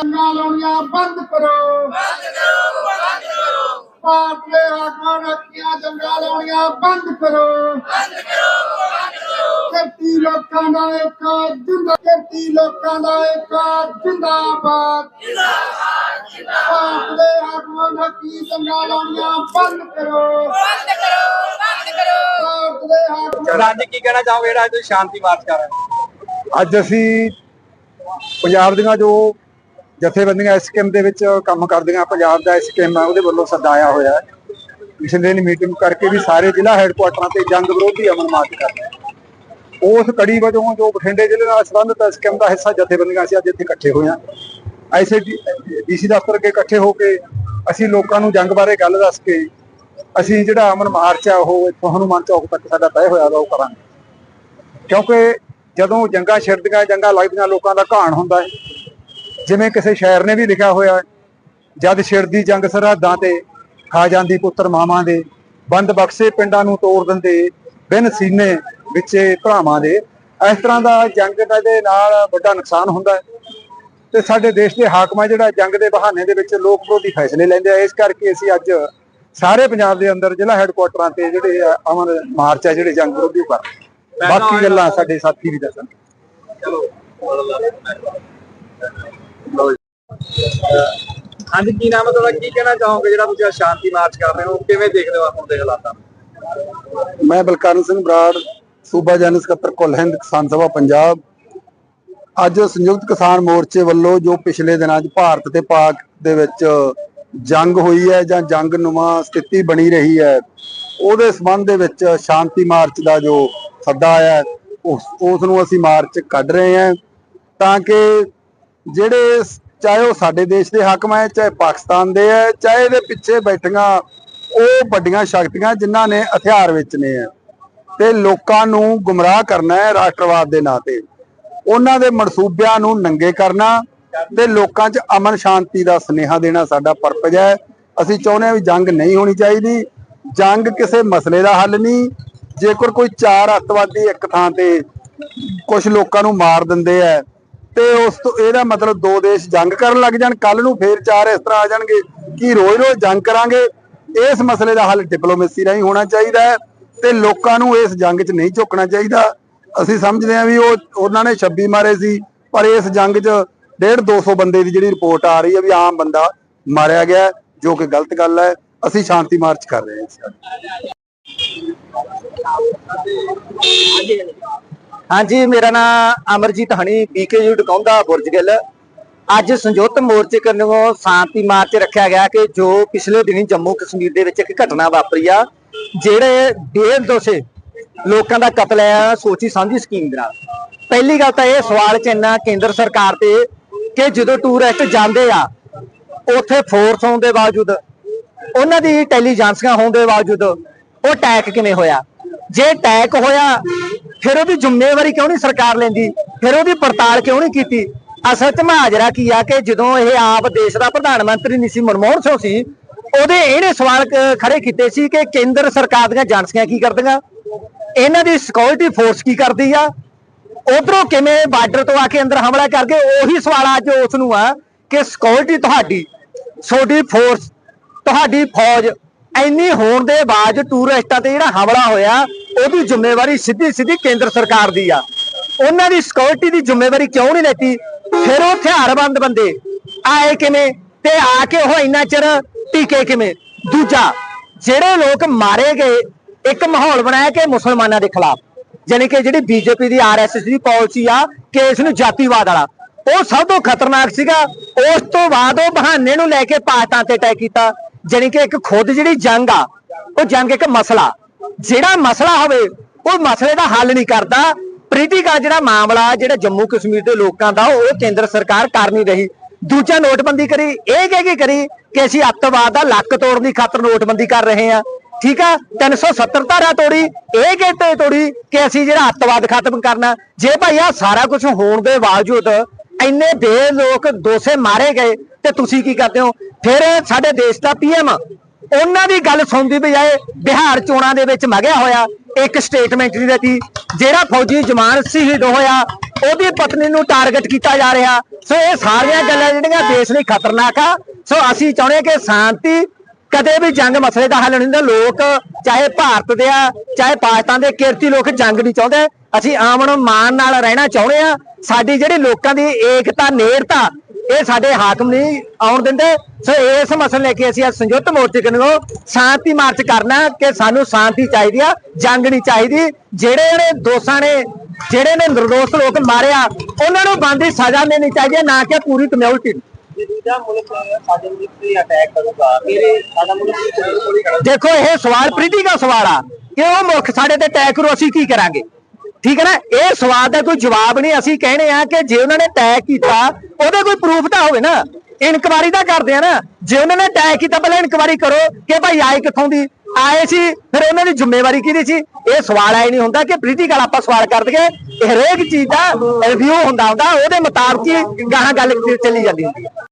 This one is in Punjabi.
ਜੰਗਾਂ ਲਾਉਣੀਆਂ ਬੰਦ ਕਰੋ। ਬੰਦ ਕਰੋ ਬੰਦ ਕਰੋ। ਭਾਰਤ ਦੇ ਆਗੂਆਂ ਰੱਖੀਆਂ ਜੰਗਾਂ ਲਾਉਣੀਆਂ ਬੰਦ ਕਰੋ। ਬੰਦ ਕਰੋ ਬੰਦ ਕਰੋ। ਕਿਰਤੀ ਲੋਕਾਂ ਦਾ ਇੱਕ ਜਿੰਦਾ ਕਿਰਤੀ ਲੋਕਾਂ ਦਾ ਇੱਕ ਜਿੰਦਾਬਾਦ। ਜਿੰਦਾਬਾਦ ਜਿੰਦਾਬਾਦ ਭਾਰਤ ਦੇ ਆਗੂਆਂ ਰੱਖੀ ਜੰਗਾਂ ਲਾਉਣੀਆਂ ਬੰਦ ਕਰੋ। ਬੰਦ ਕਰੋ ਬੰਦ ਕਰੋ। ਭਾਰਤ ਦੇ ਆਗੂਆਂ ਅੱਜ ਕੀ ਕਹਿਣਾ ਚਾਹੋਗੇ ਜਿਹੜਾ ਅੱਜ ਸ਼ਾਂਤੀ ਮਾਰਚ ਕਰ ਰਹੇ ਅੱਜ ਅਸੀਂ ਪੰਜਾਬ ਦੀਆਂ ਜੋ ਜਥੇਬੰਦੀਆਂ ਇਸ ਐਸਕੇਐਮ ਦੇ ਵਿੱਚ ਕੰਮ ਕਰਦੀਆਂ, ਪੰਜਾਬ ਦਾ ਇਸ ਐਸਕੇਐਮ ਆ, ਉਹਦੇ ਵੱਲੋਂ ਸੱਦਾ ਹੋਇਆ ਹੈ। ਪਿਛਲੇ ਦਿਨ ਮੀਟਿੰਗ ਕਰਕੇ ਵੀ ਸਾਰੇ ਜ਼ਿਲ੍ਹਾ ਹੈੱਡਕੁਆਟਰਾਂ ਤੇ ਜੰਗ ਵਿਰੋਧੀ ਅਮਨ ਮਾਰਚ ਕਰਦੇ ਉਸ ਕੜੀ ਵਜੋਂ ਜੋ ਬਠਿੰਡੇ ਜ਼ਿਲ੍ਹੇ ਨਾਲ ਸੰਬੰਧਿਤ ਐਸਕੇਐਮ ਦਾ ਹਿੱਸਾ ਜਥੇਬੰਦੀਆਂ ਅਸੀਂ ਅੱਜ ਇੱਥੇ ਇਕੱਠੇ ਹੋਏ ਹਾਂ। ਐਸੇ ਡੀਸੀ ਦਫ਼ਤਰ ਅੱਗੇ ਇਕੱਠੇ ਹੋ ਕੇ ਅਸੀਂ ਲੋਕਾਂ ਨੂੰ ਜੰਗ ਬਾਰੇ ਗੱਲ ਦੱਸ ਕੇ ਅਸੀਂ ਜਿਹੜਾ ਅਮਨ ਮਾਰਚ ਆ, ਉਹ ਇੱਥੋਂ ਹਨੂੰਮਾਨ ਚੌਕ ਤੱਕ ਸਾਡਾ ਤੈਅ ਹੋਇਆ ਵਾ, ਉਹ ਕਰਾਂਗੇ। ਕਿਉਂਕਿ ਜਦੋਂ ਜੰਗਾਂ ਛਿੜਦੀਆਂ, ਜੰਗਾਂ ਲੱਗਦੀਆਂ, ਲੋਕਾਂ ਦਾ ਘਾਣ ਹੁੰਦਾ ਹੈ। ਜਿਵੇਂ ਕਿਸੇ ਸ਼ਾਇਰ ਨੇ ਵੀ ਲਿਖਿਆ ਹੋਇਆ ਹੈ, ਜਦ ਛਿੜਦੀ ਜੰਗ ਸਰਹੱਦਾਂ ਤੇ ਖਾ ਜਾਂਦੀ ਪੁੱਤਰ ਮਾਵਾਂ ਦੇ ਬੰਦ ਬਖਸ਼ੇ ਪਿੰਡਾਂ ਨੂੰ ਤੋੜ ਦਿੰਦੇ ਬਿਨ ਸੀਨੇ ਵਿੱਚੇ ਭਰਾਵਾਂ ਦੇ। ਇਸ ਤਰ੍ਹਾਂ ਦਾ ਜੰਗ ਦੇ ਨਾਲ ਵੱਡਾ ਨੁਕਸਾਨ ਹੁੰਦਾ ਹੈ। ਤੇ ਸਾਡੇ ਦੇਸ਼ ਦੇ ਹਾਕਮਾਂ ਜਿਹੜਾ ਜੰਗ ਦੇ ਬਹਾਨੇ ਦੇ ਵਿੱਚ ਲੋਕ ਵਿਰੋਧੀ ਫੈਸਲੇ ਲੈਂਦੇ ਆ ਇਸ ਕਰਕੇ ਅਸੀਂ ਅੱਜ ਸਾਰੇ ਪੰਜਾਬ ਦੇ ਅੰਦਰ ਜ਼ਿਲ੍ਹਾ ਹੈੱਡਕੁਆਟਰਾਂ ਤੇ ਜਿਹੜੇ ਅਮਨ ਮਾਰਚ ਆ ਜਿਹੜੇ ਜੰਗ ਵਿਰੋਧੀ ਕਰ ਬਾਕੀ ਗੱਲਾਂ ਸਾਡੇ ਸਾਥੀ ਵੀ ਦੱਸਣ ਹਾਂਜੀ ਕੀ ਨਾਮ ਹੈ ਤੁਹਾਡਾ? ਕੀ ਕਹਿਣਾ ਚਾਹੋਗੇ ਜਿਹੜਾ ਤੁਸੀਂ ਸ਼ਾਂਤੀ ਮਾਰਚ ਕਰ ਰਹੇ ਹੋ? ਕਿਵੇਂ ਦੇਖਦੇ ਹੋ ਹੁਣ ਦੇ ਹਾਲਾਤਾਂ? ਮੈਂ ਬਲਕਰਨ ਸਿੰਘ ਬਰਾੜ ਸੂਬਾ ਜਨ ਸਕੱਤਰ ਕੁੱਲ ਹਿੰਦ ਕਿਸਾਨ ਸਭਾ ਪੰਜਾਬ। ਅੱਜ ਸੰਯੁਕਤ ਕਿਸਾਨ ਮੋਰਚੇ ਵੱਲੋਂ ਜੋ ਪਿਛਲੇ ਦਿਨਾਂ 'ਚ ਭਾਰਤ ਤੇ ਪਾਕ ਦੇ ਵਿੱਚ ਜੰਗ ਹੋਈ ਹੈ ਜਾਂ ਜੰਗ ਨੁਮਾ ਸਥਿਤੀ ਬਣੀ ਰਹੀ ਹੈ ਉਹਦੇ ਸੰਬੰਧ ਦੇ ਵਿੱਚ ਸ਼ਾਂਤੀ ਮਾਰਚ ਦਾ ਜੋ ਸੱਦਾ ਆਇਆ ਹੈ, ਉਸ ਉਸ ਨੂੰ ਅਸੀਂ ਮਾਰਚ ਕੱਢ ਰਹੇ ਹਾਂ। ਤਾਂ ਕਿ ਜਿਹੜੇ ਚਾਹੇ ਉਹ ਸਾਡੇ ਦੇਸ਼ ਦੇ ਹਾਕਮ ਹੈ, ਚਾਹੇ ਪਾਕਿਸਤਾਨ ਦੇ ਹੈ, ਚਾਹੇ ਇਹਦੇ ਪਿੱਛੇ ਬੈਠੀਆਂ ਉਹ ਵੱਡੀਆਂ ਸ਼ਕਤੀਆਂ ਜਿਨ੍ਹਾਂ ਨੇ ਹਥਿਆਰ ਵੇਚਨੇ ਆ। ਤੇ ਲੋਕਾਂ ਨੂੰ ਗੁੰਮਰਾਹ ਕਰਨਾ ਹੈ ਰਾਸ਼ਟਰਵਾਦ ਦੇ ਨਾਂ ਤੇ। ਉਹਨਾਂ ਦੇ ਮਨਸੂਬਿਆਂ ਨੂੰ ਨੰਗੇ ਕਰਨਾ ਤੇ ਲੋਕਾਂ 'ਚ ਅਮਨ ਸ਼ਾਂਤੀ ਦਾ ਸੁਨੇਹਾ ਦੇਣਾ ਸਾਡਾ ਪਰਪਜ ਹੈ। ਅਸੀਂ ਚਾਹੁੰਦੇ ਹਾਂ ਵੀ ਜੰਗ ਨਹੀਂ ਹੋਣੀ ਚਾਹੀਦੀ। ਜੰਗ ਕਿਸੇ ਮਸਲੇ ਦਾ ਹੱਲ ਨਹੀਂ। ਜੇਕਰ ਕੋਈ ਚਾਰ ਅੱਤਵਾਦੀ ਇੱਕ ਥਾਂ ਤੇ ਕੁਝ ਲੋਕਾਂ ਨੂੰ ਮਾਰ ਦਿੰਦੇ ਆ ਤੇ ਉਸ ਤੋਂ ਇਹਦਾ ਮਤਲਬ ਦੋ ਦੇਸ਼ ਜੰਗ ਕਰਨ ਲੱਗ ਜਾਣ ਕੱਲ ਨੂੰ ਫੇਰ ਚਾਰ ਇਸ ਤਰ੍ਹਾਂ ਆ ਜਾਣਗੇ ਕਿ ਰੋਜ਼-ਰੋਜ਼ ਜੰਗ ਕਰਾਂਗੇ। ਇਸ ਮਸਲੇ ਦਾ ਹੱਲ ਡਿਪਲੋਮੇਸੀ ਰਾਹੀਂ ਹੋਣਾ ਚਾਹੀਦਾ ਹੈ ਤੇ ਲੋਕਾਂ ਨੂੰ ਇਸ ਜੰਗ 'ਚ ਨਹੀਂ ਝੁਕਣਾ ਚਾਹੀਦਾ। ਅਸੀਂ ਸਮਝਦੇ ਹਾਂ ਵੀ ਉਹ, ਉਹਨਾਂ ਨੇ 26 ਮਾਰੇ ਸੀ, ਪਰ ਇਸ ਜੰਗ 'ਚ 1.5 200 ਬੰਦੇ ਦੀ ਜਿਹੜੀ ਰਿਪੋਰਟ ਆ ਰਹੀ ਹੈ ਵੀ ਆਮ ਬੰਦਾ ਮਾਰਿਆ ਗਿਆ ਜੋ ਕਿ ਗਲਤ ਗੱਲ ਹੈ। ਅਸੀਂ ਸ਼ਾਂਤੀ ਮਾਰਚ ਕਰ ਰਹੇ ਹਾਂ ਹਾਂਜੀ, ਮੇਰਾ ਨਾਮ ਅਮਰਜੀਤ ਹਣੀ, ਪੀਕੇਯੂ ਟਕਾਉਂਦਾ ਬੁਰਜਗਿੱਲ ਅੱਜ ਸੰਯੁਕਤ ਮੋਰਚੇ ਕਰਨੋਂ ਸ਼ਾਂਤੀ ਮਾਰਚ ਰੱਖਿਆ ਗਿਆ ਕਿ ਜੋ ਪਿਛਲੇ ਦਿਨੀ ਜੰਮੂ ਕਸ਼ਮੀਰ ਦੇ ਵਿੱਚ ਇੱਕ ਘਟਨਾ ਵਾਪਰੀ ਆ, ਜਿਹੜੇ ਡੇਢ ਦੋਸੇ ਲੋਕਾਂ ਦਾ ਕਤਲ ਹੈ ਸੋਚੀ ਸਾਂਝੀ ਸਕੀਮ ਦੇ ਨਾਲ। ਪਹਿਲੀ ਗੱਲ ਤਾਂ ਇਹ ਸਵਾਲ ਚਿੰਨਾ ਕੇਂਦਰ ਸਰਕਾਰ ਤੇ ਕਿ ਜਦੋਂ ਟੂਰਿਸਟ ਜਾਂਦੇ ਆ, ਉੱਥੇ ਫੋਰਸ ਹੋਣ ਦੇ ਬਾਵਜੂਦ, ਉਹਨਾਂ ਦੀ ਇੰਟੈਲੀਜੈਂਸੀਆਂ ਹੋਣ ਦੇ ਬਾਵਜੂਦ ਉਹ ਅਟੈਕ ਕਿਵੇਂ ਹੋਇਆ? ਜੇ ਅਟੈਕ ਹੋਇਆ ਫਿਰ ਉਹਦੀ ਜ਼ਿੰਮੇਵਾਰੀ ਕਿਉਂ ਨਹੀਂ ਸਰਕਾਰ ਲੈਂਦੀ? ਫਿਰ ਉਹਦੀ ਪੜਤਾਲ ਕਿਉਂ ਨਹੀਂ ਕੀਤੀ? ਅਸਲ 'ਚ ਮਾਜਰਾ ਕੀ ਆ ਕਿ ਜਦੋਂ ਇਹ ਆਪ ਦੇਸ਼ ਦਾ ਪ੍ਰਧਾਨ ਮੰਤਰੀ ਨਹੀਂ ਸੀ ਮਨਮੋਹਨ ਸਿੰਘ ਸੀ, ਉਹਦੇ ਇਹਨੇ ਸਵਾਲ ਖੜੇ ਕੀਤੇ ਸੀ ਕਿ ਕੇਂਦਰ ਸਰਕਾਰ ਦੀਆਂ ਏਜੰਸੀਆਂ ਕੀ ਕਰਦੀਆਂ? ਇਹਨਾਂ ਦੀ ਸਿਕਿਉਰਿਟੀ ਫੋਰਸ ਕੀ ਕਰਦੀ ਆ? ਉਧਰੋਂ ਕਿਵੇਂ ਬਾਰਡਰ ਤੋਂ ਆ ਕੇ ਅੰਦਰ ਹਮਲਾ ਕਰ ਗਏ ਉਹੀ ਸਵਾਲ ਅੱਜ ਉਸ ਨੂੰ ਆ ਕਿ ਸਿਕਿਉਰਿਟੀ ਤੁਹਾਡੀ ਤੁਹਾਡੀ ਫੋਰਸ ਤੁਹਾਡੀ ਫੌਜ, ਇੰਨੀ ਹੋਣ ਦੇ ਬਾਅਦ ਟੂਰਿਸਟਾਂ ਤੇ ਜਿਹੜਾ ਹਮਲਾ ਹੋਇਆ ਉਹਦੀ ਜ਼ਿੰਮੇਵਾਰੀ ਸਿੱਧੀ ਸਿੱਧੀ ਕੇਂਦਰ ਸਰਕਾਰ ਦੀ ਆ। ਉਹਨਾਂ ਦੀ ਸਿਕਿਉਰਿਟੀ ਦੀ ਜ਼ਿੰਮੇਵਾਰੀ ਕਿਉਂ ਨਹੀਂ ਲੈਤੀ? ਫਿਰ ਉਹ ਹਥਿਆਰਬੰਦ ਬੰਦੇ ਆਏ ਕਿਵੇਂ? ਤੇ ਆ ਕੇ ਉਹ ਇੰਨਾ ਚਿਰ ਟੀਕੇ ਕਿਵੇਂ? ਦੂਜਾ, ਜਿਹੜੇ ਲੋਕ ਮਾਰੇ ਗਏ, ਇੱਕ ਮਾਹੌਲ ਬਣਾਇਆ ਕਿ ਮੁਸਲਮਾਨਾਂ ਦੇ ਖਿਲਾਫ। ਯਾਨੀ ਕਿ ਜਿਹੜੀ ਬੀਜੇਪੀ ਦੀ ਆਰਐਸਐਸ ਦੀ ਪਾਲਿਸੀ ਆ ਕੇਸ ਨੂੰ ਜਾਤੀਵਾਦ ਵਾਲਾ। ਉਹ ਸਭ ਤੋਂ ਖਤਰਨਾਕ ਸੀਗਾ। ਉਸ ਤੋਂ ਬਾਅਦ ਉਹ ਬਹਾਨੇ ਨੂੰ ਲੈ ਕੇ ਪਾਕਿਸਤਾਨ ਤੇ ਅਟੈਕ ਕੀਤਾ। ਯਾਨੀ ਕਿ ਇੱਕ ਖੁਦ ਜਿਹੜੀ ਜੰਗ ਆ, ਉਹ ਜੰਗ ਇੱਕ ਮਸਲਾ। ਜਿਹੜਾ ਮਸਲਾ ਹੋਵੇ, ਉਹ ਮਸਲੇ ਦਾ ਹੱਲ ਨਹੀਂ ਕਰਦਾ। ਪ੍ਰੀਤੀਕਾ ਜਿਹੜਾ ਮਾਮਲਾ ਜਿਹੜਾ ਜੰਮੂ ਕਸ਼ਮੀਰ ਦੇ ਲੋਕਾਂ ਦਾ, ਉਹ ਕੇਂਦਰ ਸਰਕਾਰ ਕਰ ਨਹੀਂ ਰਹੀ। ਦੂਜਾ ਨੋਟਬੰਦੀ ਕਰੀ। ਇਹ ਕਹਿ ਕੇ ਕਰੀ ਕਿ ਅਸੀਂ ਅੱਤਵਾਦ ਦਾ ਲੱਕ ਤੋੜਨ ਦੀ ਖਾਤਰ ਨੋਟਬੰਦੀ ਕਰ ਰਹੇ ਹਾਂ। ਠੀਕ ਆ? 370 ਧਾਰਾ ਤੋੜੀ। ਇਹ ਕਿਤੇ ਤੋੜੀ ਕਿ ਅਸੀਂ ਜਿਹੜਾ ਅੱਤਵਾਦ ਖਤਮ ਕਰਨਾ ਜੇ ਭਾਈ ਆ ਸਾਰਾ ਕੁਝ ਹੋਣ ਦੇ ਬਾਵਜੂਦ ਇੰਨੇ ਬੇ ਲੋਕ ਦੋਸੇ ਮਾਰੇ ਗਏ, ਤੇ ਤੁਸੀਂ ਕੀ ਕਰਦੇ ਹੋ? ਫਿਰ ਸਾਡੇ ਦੇਸ਼ ਦਾ ਪੀਐਮ ਉਹਨਾਂ ਦੀ ਗੱਲ ਸੁਣਦੀ ਬਜਾਏ ਬਿਹਾਰ ਚੋਣਾਂ ਦੇ ਵਿੱਚ ਮਗਿਆ ਹੋਇਆ, ਇੱਕ ਸਟੇਟਮੈਂਟ ਨਹੀਂ ਦਿੱਤੀ। ਜਿਹੜਾ ਫੌਜੀ ਜਵਾਨ ਸ਼ਹੀਦ ਹੋਇਆ, ਉਹਦੀ ਪਤਨੀ ਨੂੰ ਟਾਰਗੇਟ ਕੀਤਾ ਜਾ ਰਿਹਾ। ਸੋ ਇਹ ਸਾਰੀਆਂ ਗੱਲਾਂ ਜਿਹੜੀਆਂ ਦੇਸ਼ ਲਈ ਖਤਰਨਾਕ ਆ। ਸੋ ਅਸੀਂ ਚਾਹੁੰਦੇ ਹਾਂ ਕਿ ਸ਼ਾਂਤੀ, ਕਦੇ ਵੀ ਜੰਗ ਮਸਲੇ ਦਾ ਹੱਲ ਨਹੀਂ ਹੁੰਦਾ। ਲੋਕ, ਚਾਹੇ ਭਾਰਤ ਦੇ ਆ, ਚਾਹੇ ਪਾਕਿਸਤਾਨ ਦੇ, ਕਿਰਤੀ ਲੋਕ ਜੰਗ ਨਹੀਂ ਚਾਹੁੰਦੇ। ਅਸੀਂ ਆਮਨ ਮਾਨ ਨਾਲ ਰਹਿਣਾ ਚਾਹੁੰਦੇ ਆ ਸਾਡੀ ਜਿਹੜੀ ਲੋਕਾਂ ਦੀ ਏਕਤਾ, ਨੇੜਤਾ ਇਹ ਸਾਡੇ ਹਾਕਮ ਨਹੀਂ ਆਉਣ ਦਿੰਦੇ। ਸੋ ਇਸ ਮਸਲੇ ਲੈ ਕੇ ਅਸੀਂ ਅੱਜ ਸੰਯੁਕਤ ਮੋਰਚੇ ਕਨੋ ਸ਼ਾਂਤੀ ਮਾਰਚ ਕਰਨਾ ਕਿ ਸਾਨੂੰ ਸ਼ਾਂਤੀ ਚਾਹੀਦੀ ਆ, ਜੰਗ ਨਹੀਂ ਚਾਹੀਦੀ। ਜਿਹੜੇ ਨੇ ਦੋਸ਼ਾਂ ਨੇ, ਜਿਹੜੇ ਨੇ ਨਿਰਦੋਸ਼ ਲੋਕ ਮਾਰਿਆ, ਉਹਨਾਂ ਨੂੰ ਬੰਦੀ ਸਜ਼ਾ ਦੇਣੀ ਚਾਹੀਦੀ ਹੈ ਨਾ ਕਿ ਪੂਰੀ ਕਮਿਊਨਿਟੀ ਨੂੰ ਦੇਖੋ, ਇਹ ਸਵਾਲ ਪ੍ਰੀਤੀ ਦਾ ਸਵਾਲ ਆ ਕਿ ਉਹ ਮੁਲਕ ਸਾਡੇ ਤੇ ਅਟੈਕ ਕਰੂ, ਅਸੀਂ ਕੀ ਕਰਾਂਗੇ? ਠੀਕ ਹੈ ਨਾ? ਇਹ ਸਵਾਲ ਦਾ ਕੋਈ ਜਵਾਬ ਨਹੀਂ। ਅਸੀਂ ਕਹਿੰਦੇ ਆ ਕਿ ਜੇ ਉਹਨਾਂ ਨੇ ਅਟੈਕ ਕੀਤਾ, ਉਹਦੇ ਕੋਈ ਪ੍ਰੂਫ ਤਾਂ ਹੋਵੇ ਨਾ। ਇਨਕੁਆਰੀ ਤਾਂ ਕਰਦੇ ਆ ਨਾ। ਜੇ ਉਹਨਾਂ ਨੇ ਅਟੈਕ ਕੀਤਾ, ਪਹਿਲਾਂ ਇਨਕੁਆਰੀ ਕਰੋ ਕਿ ਭਾਈ ਆਏ ਕਿੱਥੋਂ ਦੀ? ਆਏ ਸੀ, ਫਿਰ ਉਹਨਾਂ ਦੀ ਜ਼ਿੰਮੇਵਾਰੀ ਕਿਹਦੀ ਸੀ? ਇਹ ਸਵਾਲ ਆਏ ਨਹੀਂ ਹੁੰਦਾ ਕਿ ਪ੍ਰੀਤੀਕਲ ਆਪਾਂ ਸਵਾਲ ਕਰ ਦਈਏ ਹਰੇਕ ਚੀਜ਼ ਦਾ ਰਿਵਿਊ ਹੁੰਦਾ ਹੁੰਦਾ, ਉਹਦੇ ਮੁਤਾਬਕ ਹੀ ਗਾਹਾਂ ਗੱਲ ਚੱਲੀ ਜਾਂਦੀ ਹੁੰਦੀ ਹੈ।